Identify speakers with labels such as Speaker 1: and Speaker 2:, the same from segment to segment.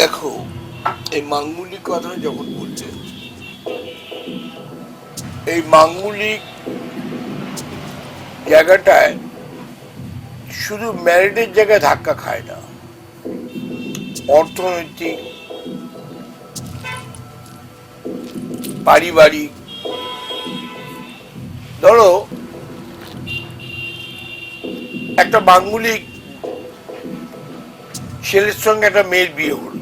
Speaker 1: দেখো, এই মাঙ্গুলিক কথা যখন বলছে, এই মাঙ্গুলিক জায়গাটায় শুধু ম্যারিডের জায়গায় ধাক্কা খায় না, অর্থনৈতিক, পারিবারিক, ধরো, একটা মাঙ্গুলিক ছেলের সঙ্গে একটা মেয়ের বিয়ে হলো।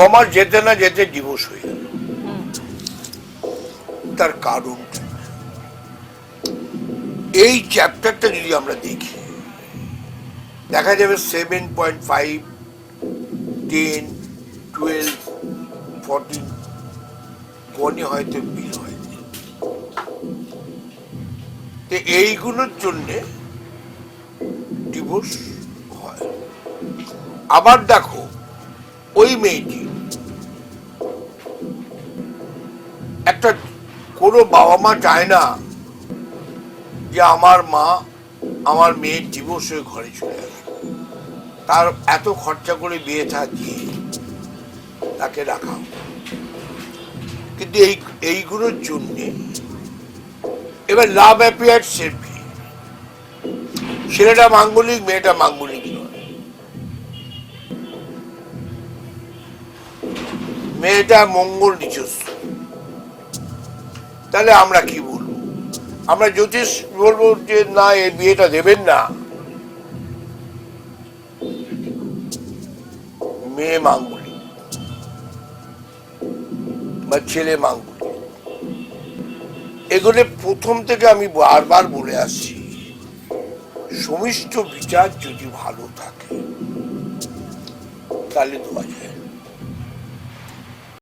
Speaker 1: ছ মাস যেতে না যেতে ডিভোর্স হয়ে গেল। তার কারণ এই চ্যাপ্টারটা যদি আমরা দেখি দেখা যাবে seven point five ten twelve fourteen কোনে হয়তো বিল হয়নি। তো এইগুলোর জন্যে ডিভোর্স হয়। আবার দেখো ওই মেয়েটি একটা কোনো বাবা মা চায় না যে আমার মা আমার মেয়ের ডিভোর্স হয়ে ঘরে চলে আসে। তার এত খরচা করে বিয়ে দিয়ে তাকে রাখা কিন্তু এই, এইগুলোর জন্যে এবার লাভ অ্যাপিয়ার সেলফি ছেলেটা মাঙ্গলিক, মেয়েটা মাঙ্গলিক মেয়েটা মঙ্গল নিজস্ব। তাহলে আমরা কি বলব? আমরা জ্যোতিষ বলব যে, না, এই বিয়েটা দেবেন না। মেয়ে মাঙ্গলিক। বা ছেলে মাঙ্গলিক। এগুলো প্রথম থেকে আমি বারবার বলে আসছি। সমিষ্ট বিচার যদি ভালো থাকে, তাহলে দেওয়া যায়।